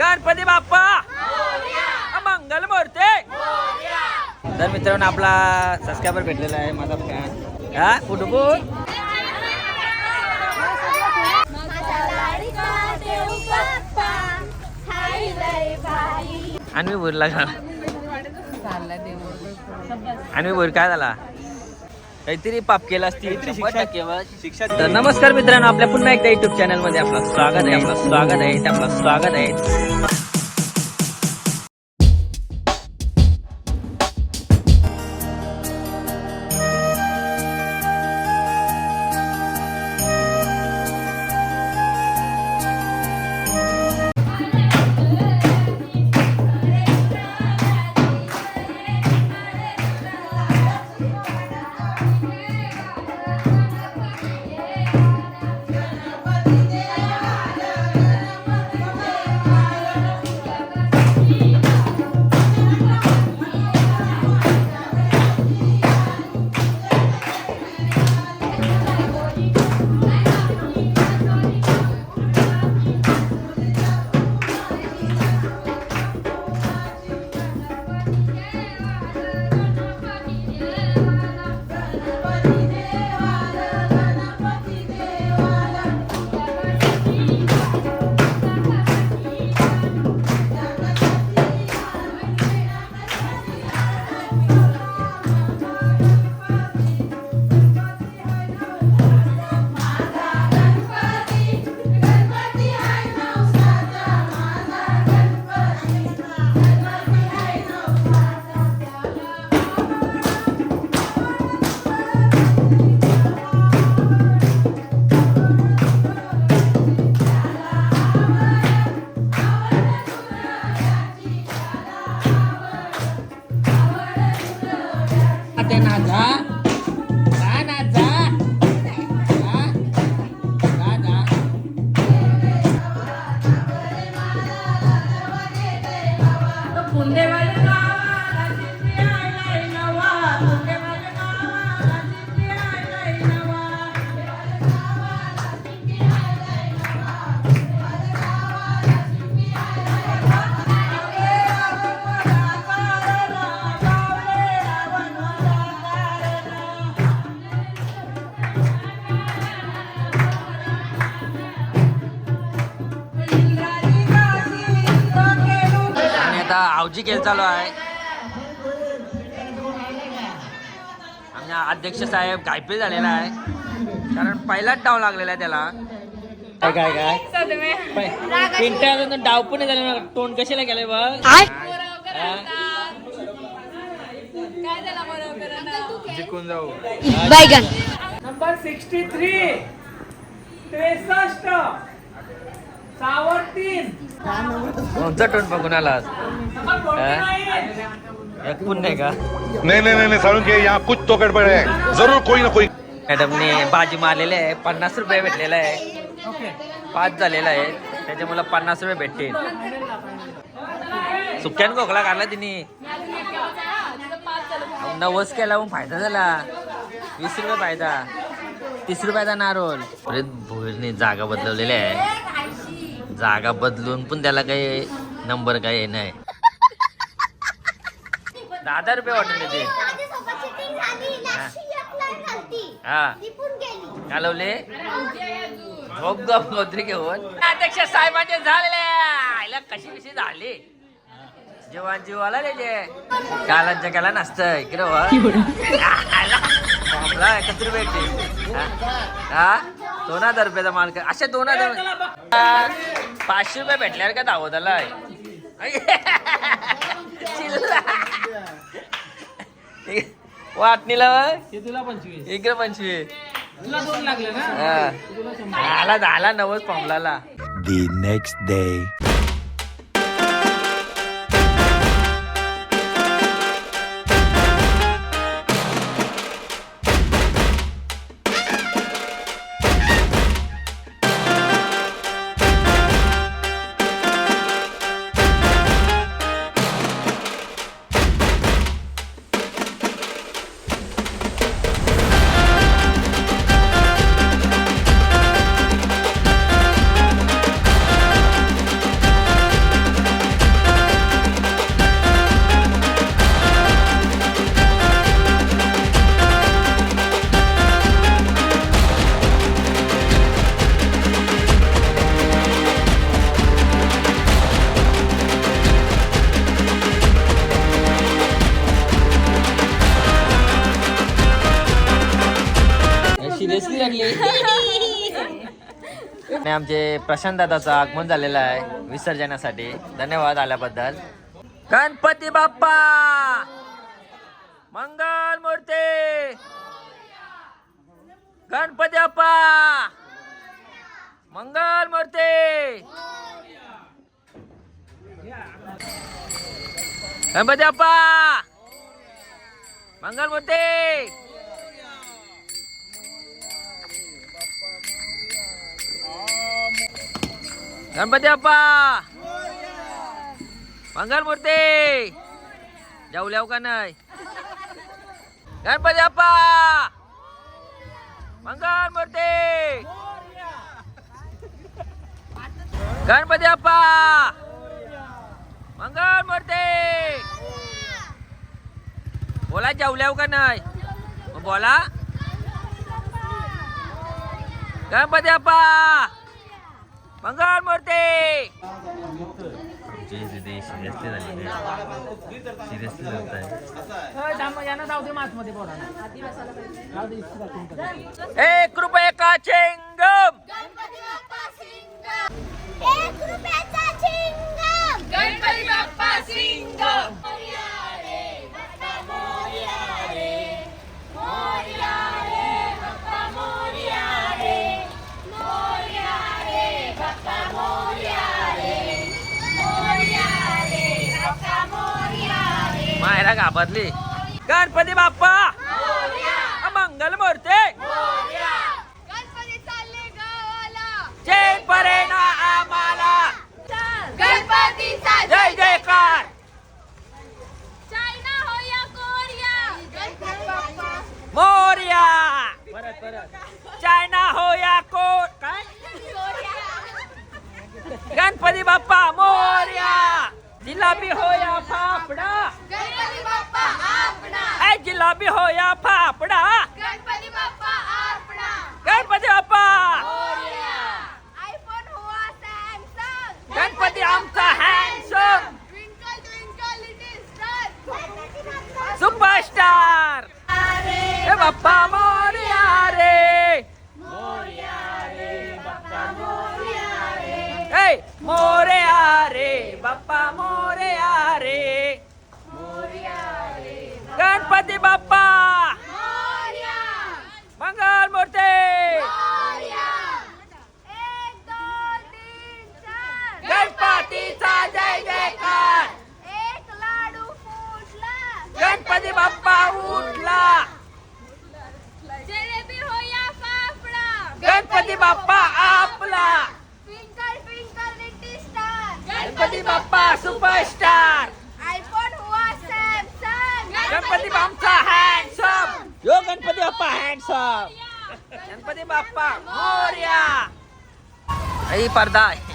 गणपती बाप्पा! मंगल मूर्ती! तर मित्रांनो आपला सबस्क्रायबर भेटलेला आहे माझा फॅन हा? फुटबॉल आणि मी बोलला का आणि मी बोल काय झाला? काहीतरी पाप केला असतील. शिक्षा तर नमस्कार मित्रांनो आपल्या पुन्हा एकदा युट्यूब चॅनलमध्ये आपलं स्वागत आहे. आपलं स्वागत आहे. आपलं स्वागत आहे. आवजी खेळ चालू आहे. आमच्या अध्यक्ष साहेब घायपे झालेला आहे. कारण पहिलाच डाव लागलेला आहे त्याला. काय काय काय? पिंट्या अजून डाव पण नाही झाले तोंड कशाला गेले बघ? बैगन नंबर सिक्स्टी थ्री त्रेसष्ट. सावर तीन तोंड बघून पण नाही का? नहीं नहीं नहीं नहीं सारुण के यहाँ कुछ तो गड़बड़ है जरूर कोई ना कोई मॅडमने बाजी मारलेले आहे पन्नास रुपये भेटलेला आहे. पाच झालेला आहे त्याच्यामुळे पन्नास रुपये भेटतील. सुक्यान खोकला काढला तिने. नवस केला मग फायदा झाला. वीस रुपये फायदा. तीस रुपयाचा नारोल. अरे भोईरने जागा बदलवलेली आहे. जागा बदलून पण त्याला काही नंबर काही नाही. दहा रुपये वाटले ते हा. घालवले झोप गप गोत्री घेऊन. अध्यक्ष साहेबांचे झालेले. आईला कशी कशी झाली? जेवण जीवाला त्याचे कालांच्या काला नसतं इकडे वर. आला. एकत्र भेटते हा? दोन हजार रुपयाचा माल कर. असे दोन हजार पाचशे रुपये भेटल्यावर का दावत आलाय वाटणीला इकडे पंचवीस. तुला दोन लागले ना? हा. आला झाला नवस पॉम्बलाला the next आमचे प्रशांत दादाचं आगमन झालेलं आहे विसर्जनासाठी. धन्यवाद आल्याबद्दल. गणपती बाप्पा! मंगल मूर्ती! गणपती बाप्पा! मंगल मूर्ती! गणपती बाप्पा! मंगल मूर्ती! गणपती बाप्पा! मंगल मूर्ती! जेवल्याव का नाही? गणपती बाप्पा! मंगल मूर्ती! गणपती बाप्पा! मंगल मूर्ती! बोला जेवल्याव का नाही? बोला. गणपती बाप्पा! मंगल मूर्ती. एक रुपये का चेंगम! गणपती बाप्पा सिंगम! घाबरली गणपती बाप्पा! मोरया! मंगल मूर्ती! मोरया! गणपती चालले गावाला. चेन परेना आम्हाला! गणपतीचा जय जयकार! चायना हो या कोरिया! गणपती बाप्पा! मोर्या! परत परत. चायना हो या को काय? कोरिया गणपती बाप्पा मोर्या! जिलाबी हो या फाफडा! ऐ जिलाबी हो या फाफडा गणपती बाप्पा आपणा. गणपती बाप्पा. आयफोन हुआ सॅमसंग. गणपती आमचा handsome twinkle twinkle little star superstar हे बाप्पा. मोर्या रे. ए मोर्या रे बाप्पा मोर्या रे. गणपती बाप्पा मंगल मूर्ती pardais.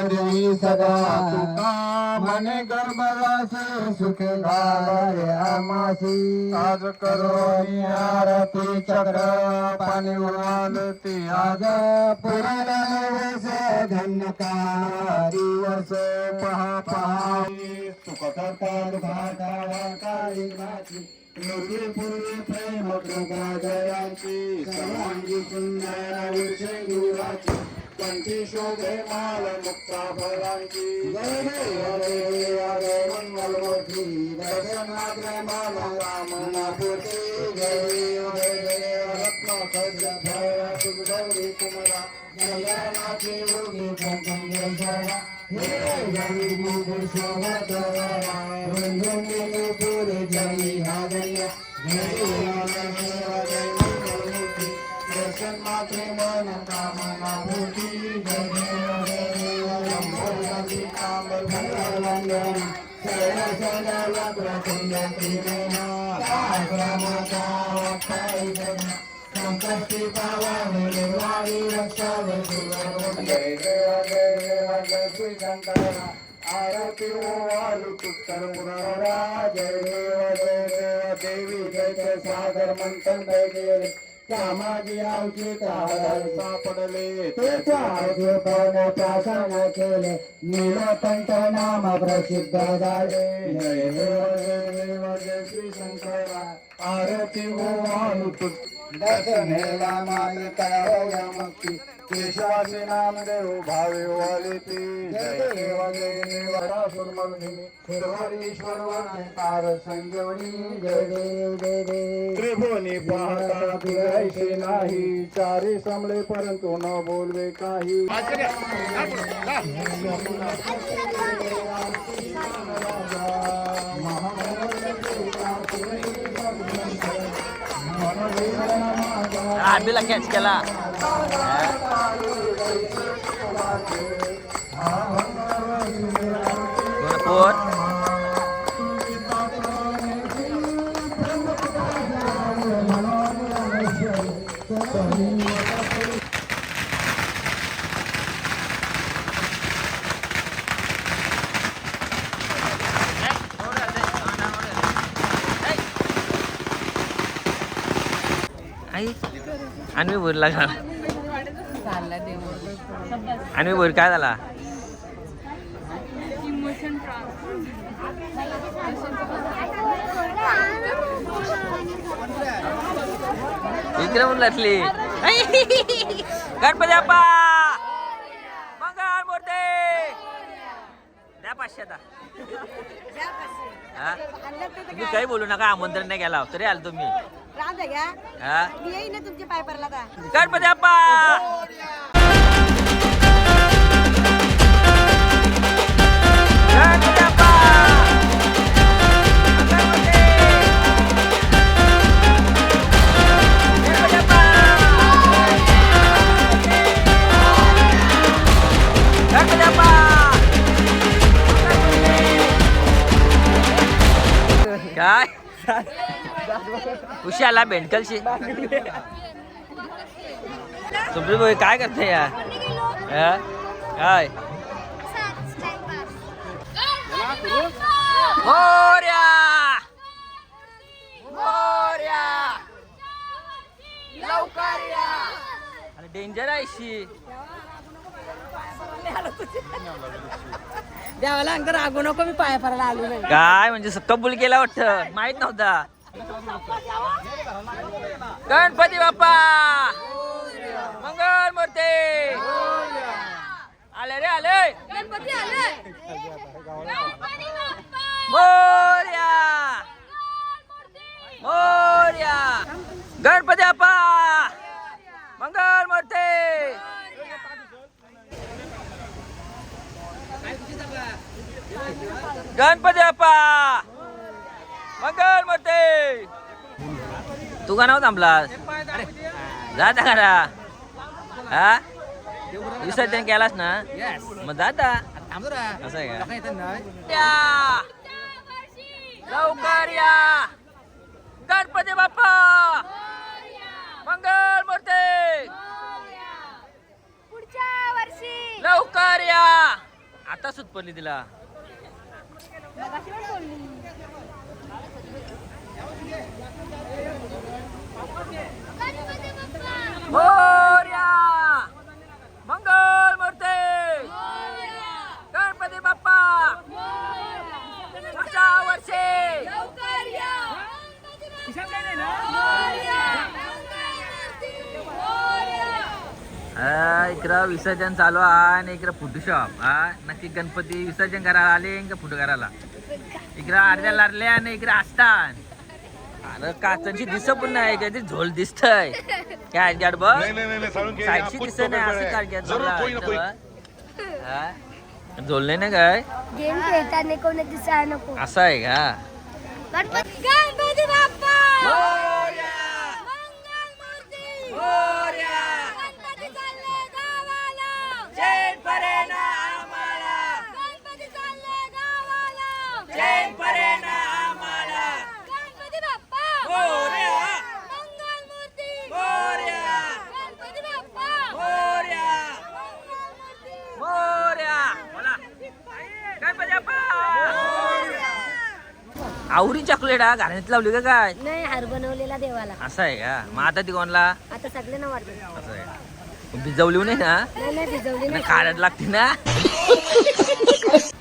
संवर्धी सदा म्हणे गर्भवासी सुख घालारे आमासी आज करोनी आरती चक्र पाणी उडालती आज. पुराण धन्य दिवस पहा पहा सुख करतात भागावा काही घातली योगी पूर्वी प्रेम जयांची सर्वांगी सुंदर विषय गुराची कंठी शोभे माल मुक्ता फळांची. जय जय. देव जय मंगलमूर्ती. दर्शनाग्रे माला रामना पूर्ती जय जय. देव रत्न खड्ग फळ सुगौरी कुमरा जयनाथी योगी जय जय शोभत रंजनी पुरे जय हादय जय दर्शन मन कामना पूर्ती जय देव जय देव लंबोदरी कांबर भगवंदन सर्व सदा प्रकुंड त्रिवेणा संकष्टी पावन जय देव जय देव जय श्री शंकरा आरती जय देव जय देव देवी जय जय सागर मंथन जय कामाजी आमची काळ सापडले. सण केले. नीलकंठ नाम प्रसिद्ध झाले. श्री शंकरा आरती. वालू दर्शनेला मालिका या मक्ती केशवाचे नामदेव भावे वाले ती. जय देव जय देव सुरमर्दिनी सर्वरीश्वर तार संजीवनी जय देव जय. देव त्रिभुवनी पाहता फिरायचे नाही. चारी समळे परंतु न बोलवे काही. आर्मीला कॅच केला कोण कोण आई आणि बोर लागला आणि बोर काय झाला? इकडे म्हणून लागली गणपती बाप्पा! मंगळ मूर्ती! द्या पाचशे आता. हा? तुम्ही काही बोलू नका आमंत्रण नाही केला तरी आलो तुम्ही. मी येईन ना तुमच्या पाय पडला आता गणपती बाप्पा गणपती बाप्पा गणपती गणपती बाप्पा गणपती बाप्पा काय? उशाला भेंडकलशी सुप्रीम भाई काय करते या? काय? मोर्या! मोर्या! लवकर या! अरे डेंजर आहे शी. देवाला अंकर रागू नको मी पाय पडायला आलो नाही. काय म्हणजे कबूल केला वाटत. माहीत नव्हता. गणपती बाप्पा मंगल मूर्ती आले रे आले गणपती आले मोर्या मोर्या गणपती बाप्पा मंगल मूर्ती गणपती बाप्पा मंगल मूर्ती तू का नाव थांबलास जाता खरा हा? विसर्जन केलास ना? मग जाता. असं आहे का? या. लवकर या. गणपती बाप्पा. मंगल मूर्ती. पुढच्या वर्षी लवकर या. आता सुत पडली तिला. मोर्या मंगल गणपती बाप्पा! पुढच्या वर्षी! इकडं विसर्जन चालू आहे आणि इकडं फोटो शॉप हा नक्की गणपती विसर्जन करायला आले का फोटो करायला? इकडं अर्ध्या लारले आणि इकडे असतात अरे काचांची दिसत पण नाही काहीतरी झोल दिसतय. काय गाड बघ नहीं नहीं नहीं नहीं, साईडची तो नाही असं काय है जरूर कोई ना काय? गेम खेळताना कोणी दिसायला नको. असं आहे का? गणपती गणपती बाप्पा! गणपती चालले गावाला गणपती चालले गावाला गणपती बाप्पा मंगल मूर्ती गणपती बाप्पा मंगल मूर्ती मोरया बोला गणपती बाप्पा आवरी चॉकलेट हा. घराण्यात लावली का काय? नाही हार बनवलेला देवाला. असं आहे का? मग आता ती कोणला? आता सगळ्यांना वाटत. असं आहे भिजवली नाही ना? नाही नाही भिजवली नाही खारट लागते ना?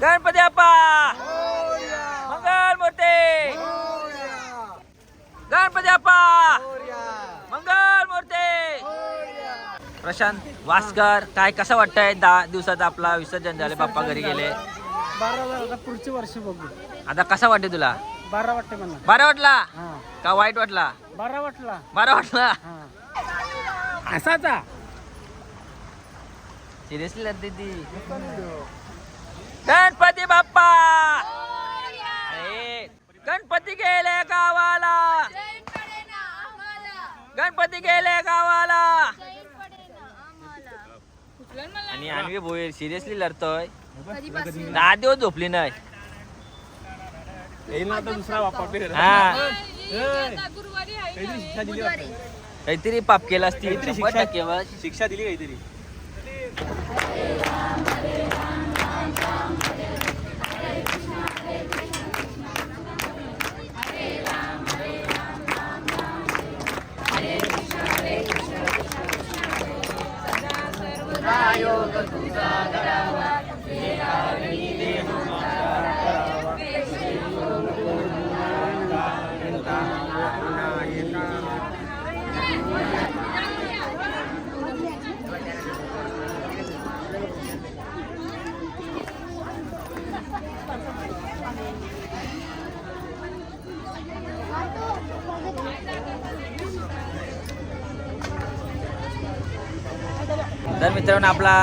गणपती बाप्पा! मंगल मूर्ती गणपती बाप्पा मंगल मूर्ती! प्रशांत वास्कर काय कसं वाटतंय दहा दिवसात आपला विसर्जन झाले? बाप्पा घरी गेले. बारा आता पुढची वर्ष बघू. आता कसा वाटते तुला? बारा वाटते मला बरा वाटला? का वाईट वाटला? बारा वाटला. बरा वाटला? हा. असाचा. सिरियसली लागते ती गणपती बाप्पा! गणपती गेले गावाला. गणपती गेले गावाला. आणि आणवी भोईर सिरियसली लढतोय. दहा दिवस झोपली नाही. येईल ना आता दुसरा बाप्पा हा. शिक्षा दिली वाटतं. काहीतरी पाप केला असती. शिक्षा दिली काहीतरी. योगतो तर मित्रांनो आपला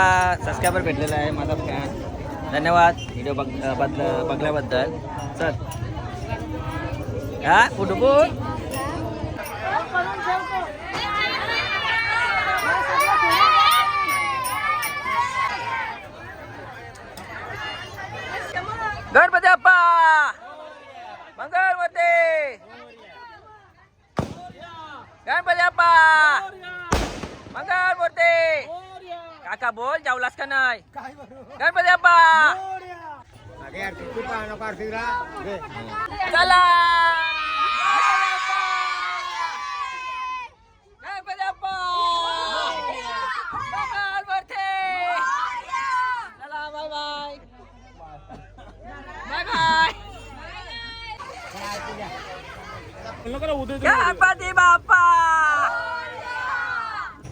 सबस्क्रायबर भेटलेला आहे माझा फॅन धन्यवाद. व्हिडिओ बघ बदल बघल्याबद्दल. चल. हा कुठं बोल गणपती बाप्पा मंगल मूर्ती गणपती बाप्पा मंगल मूर्ती काका बोल जावलास का नाही गणपती बाप्पा चला गणपती बाप्पा मंगल मूर्ती चला bye bye bye bye Ganpati Bappa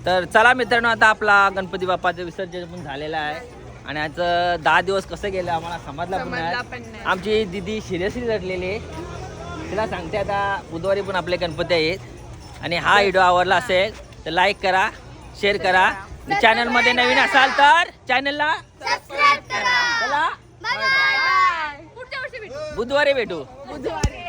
तर चला मित्रांनो आता आपला गणपती बाप्पाचं विसर्जन पण झालेलं आहे. आणि आज दहा दिवस कसं गेलं आम्हाला समजला पण नाही. आमची दिदी सिरियसली रडलेली आहे. तिला सांगते आता बुधवारी पण आपले गणपती आहेत. आणि हा व्हिडिओ आवडला असेल तर लाईक करा शेअर करा. चॅनलमध्ये नवीन असाल तर चॅनलला चला. बुधवारी भेटू. बुधवारी.